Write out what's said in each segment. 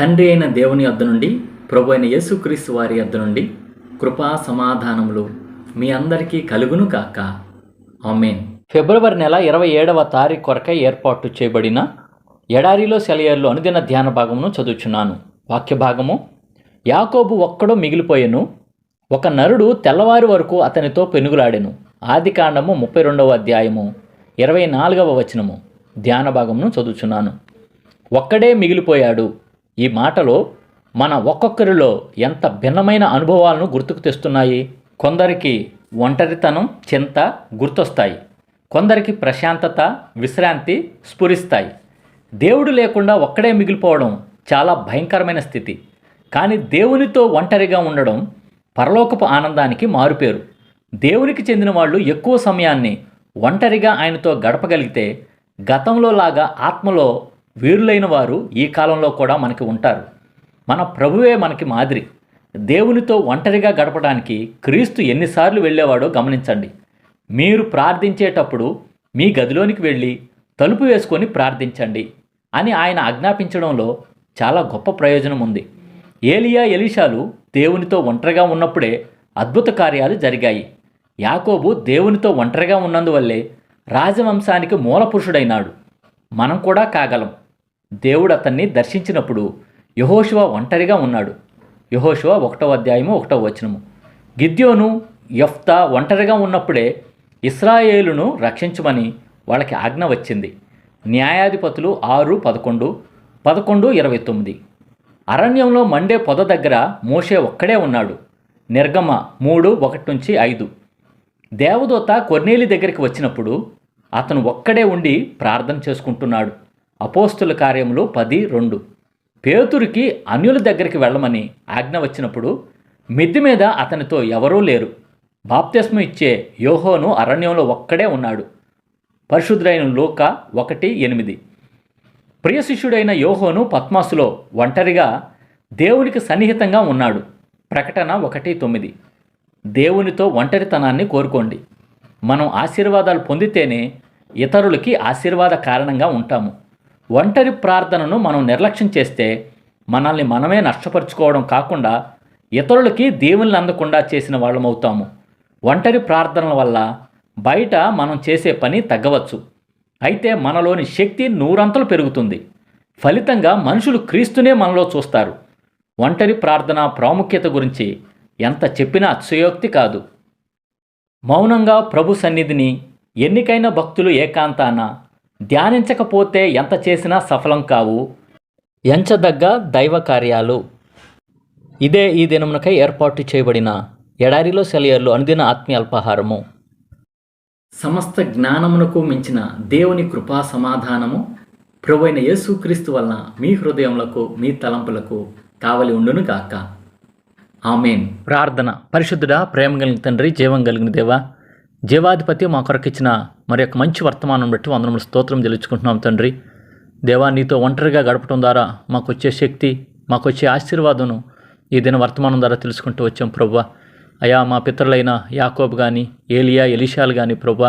తండ్రి అయిన దేవుని వద్ద నుండి ప్రభు అయిన యేసుక్రీస్తు వారి వద్ద నుండి కృపా సమాధానములు మీ అందరికీ కలుగును కాక ఆమెన్. ఫిబ్రవరి నెల ఇరవై ఏడవ తారీఖు కొరకై ఏర్పాటు చేయబడిన ఎడారిలో సెలయర్లో అనుదిన ధ్యాన భాగమును చదువుచున్నాను. వాక్య భాగము యాకోబు ఒక్కడో మిగిలిపోయెను ఒక నరుడు తెల్లవారి వరకు అతనితో పెనుగులాడెను. ఆది కాండము ముప్పై రెండవ అధ్యాయము ఇరవై నాలుగవ వచనము ధ్యాన భాగమును చదువుచున్నాను. ఒక్కడే మిగిలిపోయాడు. ఈ మాటలు మన ఒక్కొక్కరిలో ఎంత భిన్నమైన అనుభవాలను గుర్తుకు తెస్తున్నాయి? కొందరికి ఒంటరితనం చింత గుర్తొస్తాయి. కొందరికి ప్రశాంతత విశ్రాంతి స్ఫురిస్తాయి. దేవుడు లేకుండా ఒక్కడే మిగిలిపోవడం చాలా భయంకరమైన స్థితి. కానీ దేవునితో ఒంటరిగా ఉండడం పరలోకపు ఆనందానికి మారుపేరు. దేవునికి చెందిన వాళ్ళు ఎక్కువ సమయాన్ని ఒంటరిగా ఆయనతో గడపగలిగితే గతంలో లాగా ఆత్మలో వీరులైన వారు ఈ కాలంలో కూడా మనకి ఉంటారు. మన ప్రభువే మనకి మాదిరి. దేవునితో ఒంటరిగా గడపడానికి క్రీస్తు ఎన్నిసార్లు వెళ్ళేవాడో గమనించండి. మీరు ప్రార్థించేటప్పుడు మీ గదిలోనికి వెళ్ళి తలుపు వేసుకొని ప్రార్థించండి అని ఆయన ఆజ్ఞాపించడంలో చాలా గొప్ప ప్రయోజనం ఉంది. ఏలియా ఎలీషాలు దేవునితో ఒంటరిగా ఉన్నప్పుడే అద్భుత కార్యాలు జరిగాయి. యాకోబు దేవునితో ఒంటరిగా ఉన్నందువల్లే రాజవంశానికి మూలపురుషుడైనాడు. మనం కూడా కాగలం. దేవుడు అతన్ని దర్శించినప్పుడు యహోశివ ఒంటరిగా ఉన్నాడు. యహోశివ ఒకటో అధ్యాయము ఒకటవ వచనము. గిద్యోను యఫ్తా ఒంటరిగా ఉన్నప్పుడే ఇస్రాయేలును రక్షించమని వాళ్ళకి ఆజ్ఞ వచ్చింది. న్యాయాధిపతులు ఆరు పదకొండు పదకొండు ఇరవై తొమ్మిది. అరణ్యంలో మండే పొద దగ్గర మోషే ఒక్కడే ఉన్నాడు. నిర్గమ మూడు ఒకటి నుంచి ఐదు. దేవదూత కొర్నేలి దగ్గరికి వచ్చినప్పుడు అతను ఒక్కడే ఉండి ప్రార్థన చేసుకుంటున్నాడు. అపోస్తుల కార్యములు పది రెండు పేతురికి అన్యుల దగ్గరికి వెళ్ళమని ఆజ్ఞ వచ్చినప్పుడు మిద్ది మీద అతనితో ఎవరూ లేరు. బాప్తిస్మ ఇచ్చే యోహోను అరణ్యంలో ఒక్కడే ఉన్నాడు. పరిశుద్ధుడైన లోక ఒకటి ఎనిమిది. ప్రియ శిష్యుడైన యోహోను పద్మాసులో ఒంటరిగా దేవునికి సన్నిహితంగా ఉన్నాడు. ప్రకటన ఒకటి తొమ్మిది. దేవునితో ఒంటరితనాన్ని కోరుకోండి. మనం ఆశీర్వాదాలు పొందితేనే ఇతరులకి ఆశీర్వాద కారణంగా ఉంటాము. ఒంటరి ప్రార్థనను మనం నిర్లక్ష్యం చేస్తే మనల్ని మనమే నష్టపరుచుకోవడం కాకుండా ఇతరులకి దేవుల్ని అందకుండా చేసిన వాళ్ళమవుతాము ఒంటరి ప్రార్థనల వల్ల బయట మనం చేసే పని తగ్గవచ్చు. అయితే మనలోని శక్తి నూరంతలు పెరుగుతుంది. ఫలితంగా మనుషులు క్రీస్తునే మనలో చూస్తారు. ఒంటరి ప్రార్థన ప్రాముఖ్యత గురించి ఎంత చెప్పినా అతిశయోక్తి కాదు. మౌనంగా ప్రభు సన్నిధిని ఎన్నికైన భక్తులు ఏకాంతాన ధ్యానించకపోతే ఎంత చేసినా సఫలం కావు. ఎంచదగ్గ దైవ కార్యాలు. ఇదే ఈ దినమునకై ఏర్పాటు చేయబడిన ఎడారిలో సెలయర్లు అనుదిన ఆత్మీయ అల్పాహారము సమస్త జ్ఞానమునకు మించిన దేవుని కృపా సమాధానము ప్రభు అయిన యేసుక్రీస్తు వలన మీ హృదయములకు మీ తలంపులకు కావలి ఉండును గాక. ఆమెన్. ప్రార్థన. పరిశుద్ధుడా ప్రేమ కలిగిన తండ్రి జీవం కలిగిన దేవా జీవాధిపతి మా కొరకిచ్చిన మరి యొక్క మంచి వర్తమానం బట్టి వందనములు స్తోత్రం చెల్లించుకుంటున్నాం తండ్రి. దేవా నీతో ఒంటరిగా గడపడం ద్వారా మాకు వచ్చే శక్తి మాకు వచ్చే ఆశీర్వాదం ఈ దిన వర్తమానం ద్వారా తెలుసుకుంటూ వచ్చాం ప్రభా అయా మా పితరులైన యాకోబ్ కానీ ఏలియా ఎలిషాలు కానీ ప్రభా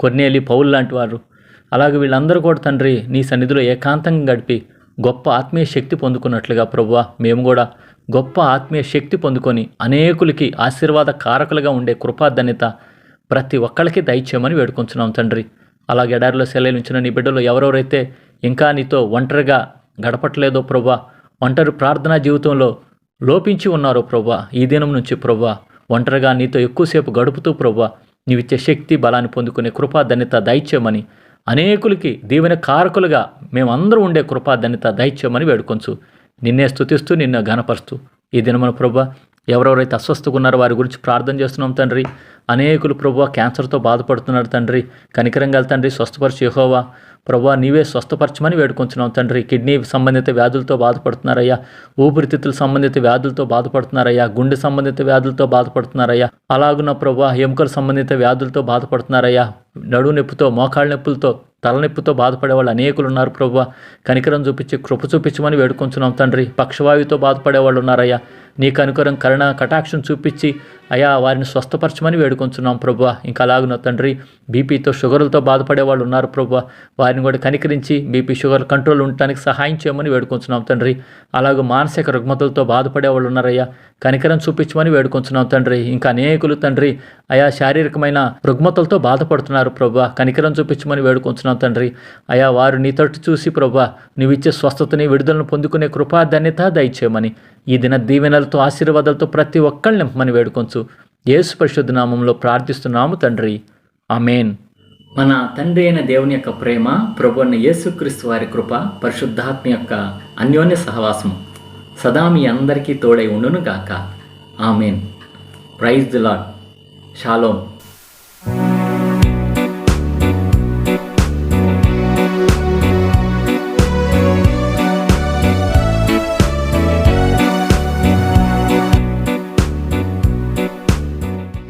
కొన్నేలి పౌల్ లాంటి వారు అలాగే వీళ్ళందరూ కూడా తండ్రి నీ సన్నిధిలో ఏకాంతంగా గడిపి గొప్ప ఆత్మీయ శక్తి పొందుకున్నట్లుగా ప్రభువా. మేము కూడా గొప్ప ఆత్మీయ శక్తి పొందుకొని అనేకులకి ఆశీర్వాద కారకులుగా ఉండే కృపాధన్యత ప్రతి ఒక్కళ్ళకి దయచేయమని వేడుకుంటున్నాం తండ్రి. అలాగే ఎడారిలో సెలవులుంచిన నీ బిడ్డలు ఎవరెవరైతే ఇంకా నీతో ఒంటరిగా గడపట్లేదో ప్రభా ఒంటరి ప్రార్థనా జీవితంలో లోపించి ఉన్నారో ప్రభా ఈ దినం నుంచి ప్రభా ఒంటరిగా నీతో ఎక్కువసేపు గడుపుతూ ప్రభా నీవిచ్చే శక్తి బలాన్ని పొందుకునే కృపాధన్యత దయచేయమని అనేకులకి దీవెన కారకులుగా మేమందరం ఉండే కృపాధన్యత దయచేయమని వేడుకొంచు. నిన్నే స్థుతిస్తూ నిన్ను ఘనపరుస్తూ. ఈ దినమున ప్రభా ఎవరెవరైతే అస్వస్థగా ఉన్నారో వారి గురించి ప్రార్థన చేస్తున్నాం తండ్రి. అనేకులు ప్రభు క్యాన్సర్తో బాధపడుతున్నారు తండ్రి. కనికరంగా తండ్రి స్వస్థపరిచి యహోవా. ప్రభు నీవే స్వస్థపరచమని వేడుకొంచున్నాం తండ్రి. కిడ్నీ సంబంధిత వ్యాధులతో బాధపడుతున్నారయ్యా. ఊపిరితిత్తుల సంబంధిత వ్యాధులతో బాధపడుతున్నారయ్యా. గుండె సంబంధిత వ్యాధులతో బాధపడుతున్నారయ్యా. అలాగున్న ప్రభు ఎముకల సంబంధిత వ్యాధులతో బాధపడుతున్నారయ్యా. నడువు నొప్పితో మోకాళ్ళ నొప్పులతో తలనొప్పితో బాధపడే వాళ్ళు అనేకులు ఉన్నారు ప్రభు కనికరం చూపించి కృప చూపించమని వేడుకొంచున్నాం తండ్రి. పక్షవాయువుతో బాధపడే వాళ్ళు ఉన్నారయ్యా. నీ కనుకరం కరుణ కటాక్షం చూపించి అయా వారిని స్వస్థపరచమని వేడుకొంచున్నాం ప్రభు ఇంకా అలాగున తండ్రి. బీపీతో షుగర్లతో బాధపడే వాళ్ళు ఉన్నారు ప్రభు వారిని కూడా కనికరించి బీపీ షుగర్ కంట్రోల్ ఉండటానికి సహాయం చేయమని వేడుకొంచున్నాం తండ్రి. అలాగే మానసిక రుగ్మతలతో బాధపడే వాళ్ళు ఉన్నారయ్యా. కనికరం చూపించమని వేడుకొంచున్నాం తండ్రి. ఇంకా అనేకులు తండ్రి అయా శారీరకమైన రుగ్మతలతో బాధపడుతున్నారు ప్రభు. కనికరం చూపించమని వేడుకొంచున్నాం తండ్రి. అయా వారు నీ తట్టు చూసి ప్రభు నీవిచ్చే స్వస్థతని విడుదలను పొందుకునే కృపా ధన్యత దయచేయమని ఈ దిన దీవెనలతో ఆశీర్వాదాలతో ప్రతి ఒక్కళ్ళు నింపమని వేడుకొంచు. యేసు పరిశుద్ధ నామంలో ప్రార్థిస్తున్నాము తండ్రి. అమేన్ మన తండ్రి అయిన దేవుని యొక్క ప్రేమ ప్రభు అయిన యేసుక్రీస్తు వారి కృప పరిశుద్ధాత్మ యొక్క అన్యోన్య సహవాసం సదా మీ అందరికీ తోడై ఉండును గాక ఆమెన్. Praise the lord শালম।